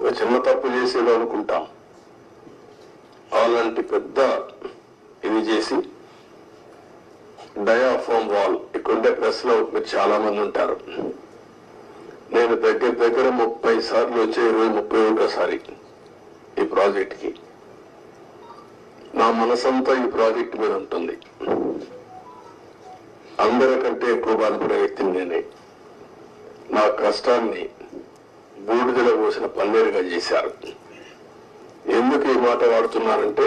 ఒక చిన్న తప్పు చేసేదో అనుకుంటాం. అలాంటి పెద్ద ఇది చేసి డయాఫామ్ వాల్ ఇక్కడుండే ప్రెస్లో మీరు చాలా మంది ఉంటారు. నేను దగ్గర దగ్గర ముప్పై సార్లు వచ్చే ఇరవై ముప్పై ఒకసారి ఈ ప్రాజెక్ట్కి నా మనసంతా ఈ ప్రాజెక్ట్ మీద ఉంటుంది. అందరికంటే ఎక్కువ బాధపడే వ్యక్తిని నేనే. నా కష్టాన్ని బూడిదలో పోసిన పన్నీరుగా చేశారు ఎందుకు ఈ మాట వాడుతున్నారంటే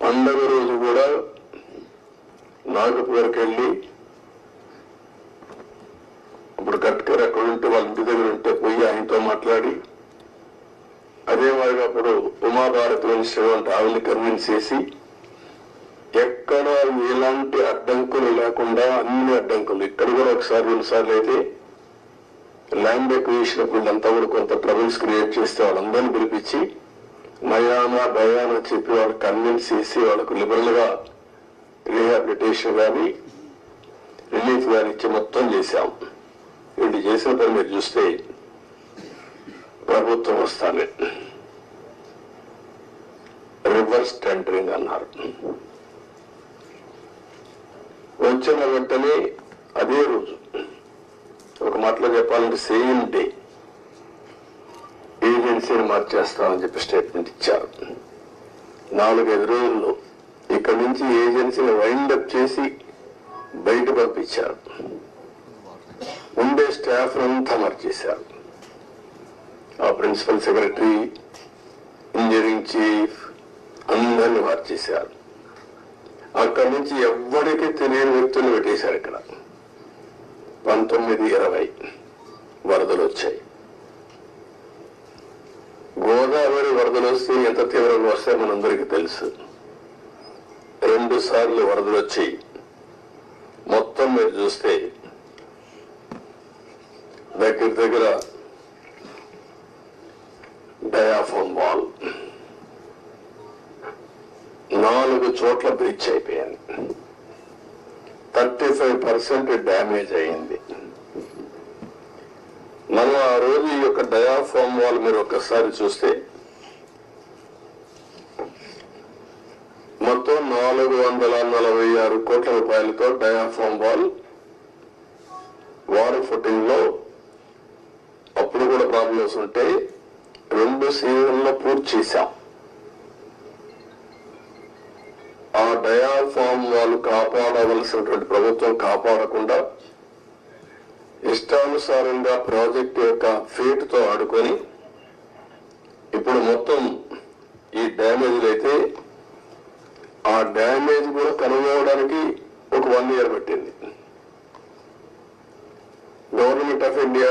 పండగ రోజు కూడా నాగపూర్కి వెళ్ళి ఇప్పుడు కట్కర్ ఎక్కడ ఉంటే వాళ్ళ ఇంటి దగ్గర ఉంటే పోయి ఆయనతో మాట్లాడి అదే మాదిరిగా అప్పుడు ఉమాభారతి మినిస్టర్ ఆవిడని కన్విన్స్ చేసి ఎక్కడ ఎలాంటి అడ్డంకులు లేకుండా అన్ని అడ్డంకులు ఇక్కడ కూడా ఒకసారి రెండుసార్లు అయితే ల్యాండ్ ఎక్విజిషన్ అంతా కూడా కొంత ట్రబుల్స్ క్రియేట్ చేస్తే వాళ్ళందరినీ పిలిపించి నయానా భయానా చెప్పి వాళ్ళు కన్విన్స్ చేసి వాళ్ళకు లిబరల్గా రీహాబిలిటేషన్ కానీ రిలీఫ్ కానీ ఇచ్చి మొత్తం చేశాం. వీళ్ళు చేసిన పని మీరు చూస్తే ప్రభుత్వం వస్తానే రివర్స్ టెండరింగ్ అన్నారు. వచ్చిన వెంటనే అదే రోజు ఒక మాటలో చెప్పాలంటే సేమ్ డే ఏజెన్సీని మార్చేస్తామని చెప్పి స్టేట్మెంట్ ఇచ్చారు. నాలుగైదు రోజుల్లో ఇక్కడ నుంచి ఏజెన్సీని వైండప్ చేసి బయట పంపించారు. ఉండే స్టాఫ్ అంతా మార్చేశారు. ఆ ప్రిన్సిపల్ సెక్రటరీ ఇంజనీరింగ్ చీఫ్ అందరిని మార్చేశారు. అక్కడి నుంచి ఎవ్వడికి తెలియని వ్యక్తులు పెట్టేశారు ఇక్కడ. పంతొమ్మిది ఇరవై వరదలు వచ్చాయి. గోదావరి వరదలు వస్తే ఎంత తీవ్రంగా వస్తాయో మనందరికీ తెలుసు. రెండు సార్లు వరదలు వచ్చాయి. మొత్తం మీరు చూస్తే దగ్గర దగ్గర డయాఫోన్ వాల్ నాలుగు చోట్ల బ్రిడ్జ్ అయిపోయాను థర్టీ ఫైవ్ పర్సెంట్ డ్యామేజ్ అయింది మనం ఆ రోజు ఈ యొక్క డయాఫామ్ వాల్ మీరు ఒక్కసారి చూస్తే మొత్తం నాలుగు వందల నలభై ఆరు కోట్ల రూపాయలతో డయాఫామ్ వాల్ వాటర్ ఫుటింగ్లో అప్పుడు కూడా ప్రాబ్లమ్స్ ఉంటాయి. రెండు సీజన్లో పూర్తి చేశాం. డయా ఫామ్ వాళ్ళు కాపాడవలసినటువంటి ప్రభుత్వం కాపాడకుండా ఇష్టానుసారంగా ప్రాజెక్ట్ యొక్క ఫీట్తో ఆడుకొని ఇప్పుడు మొత్తం ఈ డ్యామేజ్ అయితే ఆ డ్యామేజ్ కూడా కనుగొనడానికి ఒక వన్ ఇయర్ పట్టింది. గవర్నమెంట్ ఆఫ్ ఇండియా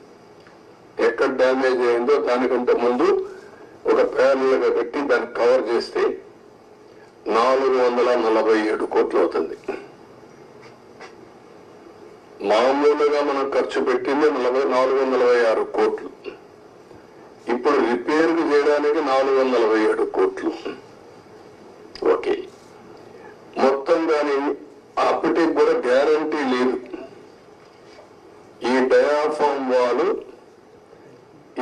ఎక్కడ డ్యామేజ్ అయిందో దానికంటే ముందు ఒక ప్యానల్గా పెట్టి దాన్ని కవర్ చేస్తే నాలుగు వందల నలభై ఏడు కోట్లు అవుతుంది. మామూలుగా మనం ఖర్చు పెట్టింది నలభై నాలుగు వందల నలభై ఆరు కోట్లు. ఇప్పుడు రిపేర్ చేయడానికి నాలుగు వందల నలభై ఏడు కోట్లు. ఓకే. మొత్తం దాని అప్పటికి కూడా గ్యారంటీ లేదు. ఈ డయాఫామ్ వాలు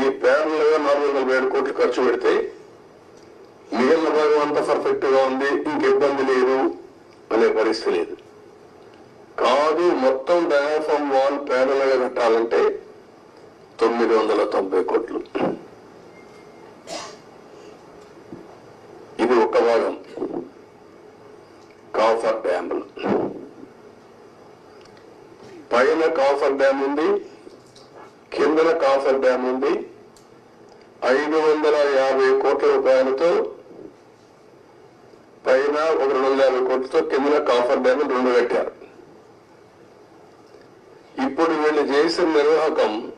ఈ ప్యారల్గా నాలుగు వందల ఏడు కోట్లు ఖర్చు పెడితే మిగిలిన భాగం అంతా పర్ఫెక్ట్గా ఉంది ఇంక ఇబ్బంది లేదు అనే పరిస్థితి లేదు. కాదు మొత్తం డయాఫామ్ వాల్ ప్యారల్గా కట్టాలంటే తొమ్మిది వందల తొంభై కోట్లు. ఇది ఒక భాగం. కాఫర్ డ్యాములు పైన కాఫర్ డ్యామ్ ఉంది కిందన కాఫర్ డ్యామ్ ఉంది ఐదు వందల యాభై కోట్ల రూపాయలతో పైన ఒక రెండు వందల యాభై కోట్లతో కిందన కాఫర్ డ్యామ్ రెండు కట్టారు. ఇప్పుడు వీళ్ళు చేసిన నిర్వాహకం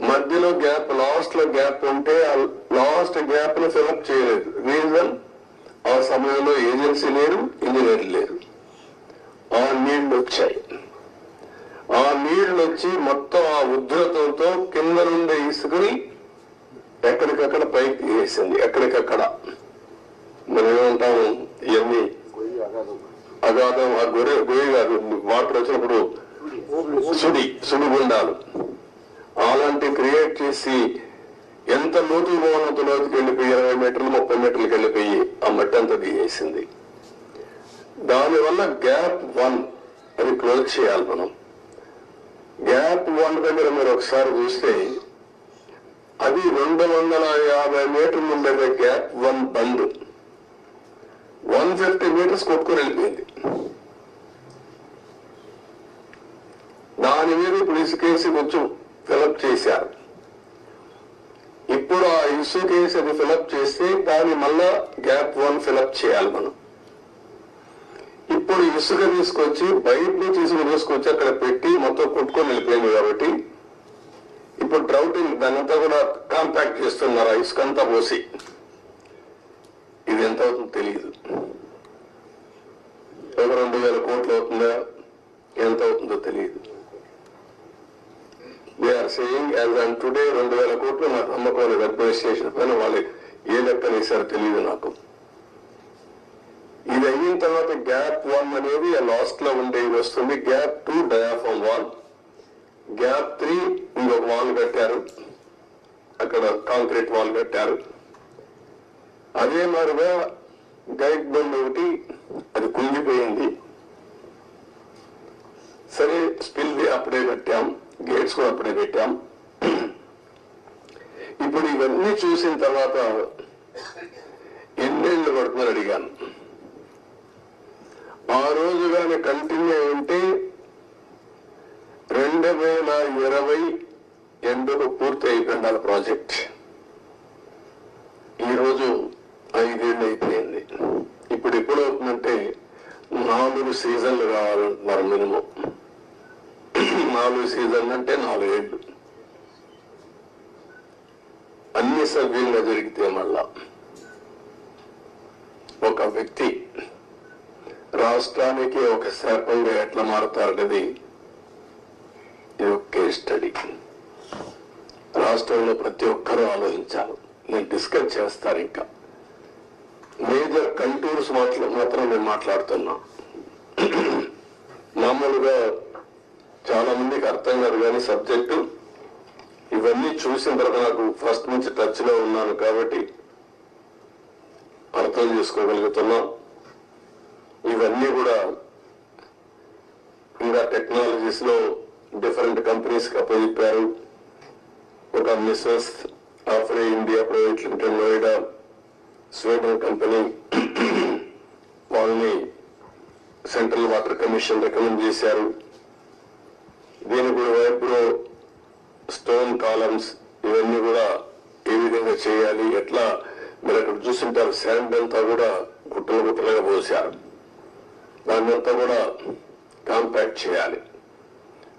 మధ్యలో గ్యాప్ లాస్ట్లో గ్యాప్ ఉంటే ఆ లాస్ట్ గ్యాప్ను ఫిలప్ చేయలేదు. రీజన్ ఆ సమయంలో ఏజెన్సీ లేరు ఇంజనీర్ లేరు. ఆ నీళ్ళు వచ్చాయి. ఆ నీళ్ళు వచ్చి మొత్తం ఆ ఉధృతంతో కింద నుండి ఇసుకుని ఎక్కడికక్కడ పైకి వేసింది. ఎక్కడికక్కడ. మనం ఏమంటాము ఇవన్నీ అగాధం ఆ గొర్రె గొయ్యి కాదు వాటర్ వచ్చినప్పుడు సుడి సుడిగుండాలు అలాంటి క్రియేట్ చేసి ఎంత లోతు పోనంత లోతుకి వెళ్ళిపోయి ఇరవై మీటర్లు ముప్పై మీటర్లకు వెళ్ళిపోయి ఆ మట్టి అంతా దిగేసింది. దానివల్ల గ్యాప్ వన్ అది క్లోజ్ చేయాలి మనం. గ్యాప్ వన్ దగ్గర మీరు ఒకసారి చూస్తే అది రెండు వందల యాభై మీటర్లు ఉండేది gap one bund one fifty metres కొట్టుకుని వెళ్ళిపోయింది. దాని మీద ఇప్పుడు ఇసుకేసి కొంచెం ఫిలప్ చేశారు. ఇప్పుడు ఆ ఇసుకేసి అది ఫిలప్ చేస్తే దాన్ని మళ్ళా గ్యాప్ వన్ ఫిలప్ చేయాలి మనం. ఇప్పుడు ఇసుక తీసుకొచ్చి బయట నుంచి ఇసుక తీసుకొచ్చి అక్కడ పెట్టి మొత్తం కొట్టుకొని వెళ్ళిపోయింది కాబట్టి ఇప్పుడు డ్రౌటింగ్ దానంతా కూడా కాంపాక్ట్ చేస్తున్నారు? ఆ ఇసుక అంతా పోసి. ఇది ఎంత అవుతుందో తెలియదు ఒక రెండు వేల కోట్లు అవుతుందా? ఎంత అవుతుందో తెలియదు are saying as and today రెండు వేల కోట్లు నాకు నమ్మకం లేదు అడ్మినిస్ట్రేషన్ పైన వాళ్ళు ఏ లెక్క వేశారో తెలియదు నాకు. ఇది అయిన తర్వాత గ్యాప్ వన్ అనేది లాస్ట్లో ఉండేది వస్తుంది. Gap two diaphragm one gap three ఇంకొక వాల్ కట్టారు. అక్కడ కాంక్రీట్ వాల్ కట్టారు. అదే మారుగా గైడ్ బండ్ ఒకటి అది కుంగిపోయింది. సరే స్పిల్ అప్పుడే పెట్టాం గేట్స్ కూడా అప్పుడే పెట్టాం ఇప్పుడు ఇవన్నీ చూసిన తర్వాత ఎన్నేళ్ళు పడుతుందని అడిగాను. ఆ రోజు కానీ కంటిన్యూ ఉంటే రెండు వేల ఇరవై ఎండుకు పూర్తి అయిపోయిండాలి ప్రాజెక్ట్. ఈరోజు ఐదేళ్ళు అయిపోయింది ఇప్పుడు ఎప్పుడు అవుతుందంటే నాలుగు సీజన్లు కావాలంటున్నారు మినిమం. నాలుగు సీజన్లు అంటే నాలుగేళ్ళు. అన్ని సవ్యంగా జరిగితే మళ్ళా ఒక వ్యక్తి రాష్ట్రానికి ఒక శాపంగా ఎట్లా మారుతారనేది ఇది ఒక కేస్ స్టడీ రాష్ట్రంలో ప్రతి ఒక్కరూ ఆలోచించాలి. నేను డిస్కస్ చేస్తారు ఇంకా. మేజర్ కంటూర్స్ మాత్రం మాత్రం నేను మాట్లాడుతున్నా. మామూలుగా చాలా మందికి అర్థం కాదు కానీ సబ్జెక్టు ఇవన్నీ చూసిన తర్వాత నాకు ఫస్ట్ నుంచి టచ్లో ఉన్నాను కాబట్టి అర్థం చేసుకోగలుగుతున్నా. ఇవన్నీ కూడా ఇంకా టెక్నాలజీస్లో డిఫరెంట్ కంపెనీస్కి అప్పచెప్పారు ఒక missus ఆఫ్రే India private limited Noida Sweden company వాళ్ళని సెంట్రల్ వాటర్ కమిషన్ రికమెండ్ చేశారు. దీనికి కూడా వైపులో స్టోన్ కాలమ్స్ ఇవన్నీ కూడా ఏ విధంగా చేయాలి ఎట్లా మీరు అక్కడ చూస్తుంటారు శాండ్ అంతా కూడా గుట్టలు గుట్టలుగా పోసారు దాన్ని అంతా కూడా కాంపాక్ట్ చేయాలి.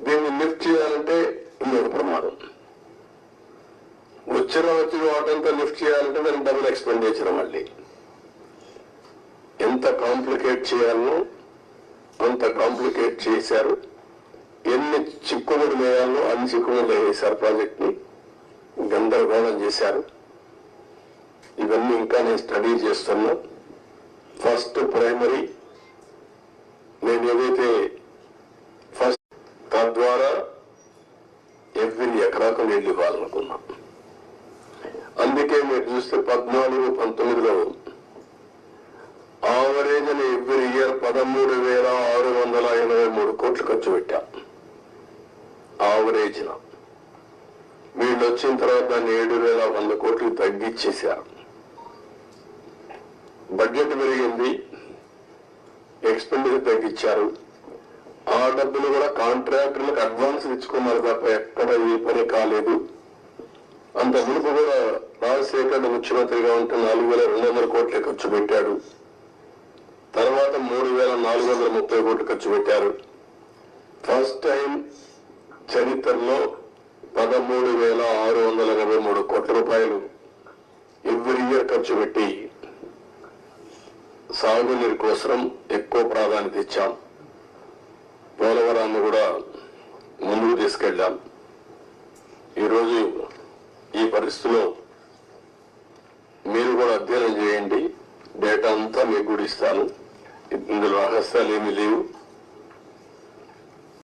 దీన్ని లిఫ్ట్ చేయాలంటే ఇంకొక ప్రమాదం వచ్చిన వచ్చిన వాటంతా లిఫ్ట్ చేయాలంటే దానికి డబుల్ ఎక్స్పెండిచర్ మళ్ళీ. ఎంత కాంప్లికేట్ చేయాలనో అంత కాంప్లికేట్ చేశారు. ఎన్ని చిక్కుముడు వేయాలో అన్ని చిక్కుముడు వేసారు ప్రాజెక్ట్ని గందరగోళం చేశారు. ఇవన్నీ ఇంకా నేను స్టడీ చేస్తున్నా. ఫస్ట్ ప్రైమరీ నేను ఏదైతే తద్వారా ఎవ్రీ ఎకరాకు నీళ్ళు ఇవ్వాలనుకున్నాం. అందుకే మీరు చూస్తే పద్నాలుగు పంతొమ్మిదిలో ఆవరేజ్ అని ఎవ్రీ ఇయర్ పదమూడు వేల ఆరు వందల ఎనభై మూడు కోట్లు ఖర్చు పెట్టాం. ఆవరేజ్న. వీళ్ళు వచ్చిన తర్వాత దాన్ని ఏడు వేల వంద కోట్లు తగ్గించేశారు బడ్జెట్ పెరిగింది. ఎక్స్పెండిచర్ తగ్గించారు ఆ డబ్బులు కూడా కాంట్రాక్టర్లకు అడ్వాన్స్ ఇచ్చుకున్నారు తప్ప ఎక్కడ ఏ పని కాలేదు. అంత మునుపు కూడా రాజశేఖర్ ముఖ్యమంత్రిగా ఉంటే నాలుగు వేల రెండు వందల కోట్లు ఖర్చు పెట్టాడు. తర్వాత మూడు వేల నాలుగు వందల ముప్పై కోట్లు ఖర్చు పెట్టారు. ఫస్ట్ టైం చరిత్రలో పదమూడు వేల ఆరు వందల ఎనభై మూడు కోట్ల రూపాయలు ఎవ్రీ ఇయర్ ఖర్చు పెట్టి సాగునీరు కోసం ఎక్కువ ప్రాధాన్యత ఇచ్చాం. పోలవరాన్ని కూడా ముందుకు తీసుకెళ్ళాం. ఈరోజు ఈ పరిస్థితిలో మీరు కూడా అధ్యయనం చేయండి. డేటా అంతా మీకు కూడా ఇస్తాను. ఇందులో రహస్యాలు ఏమీ లేవు.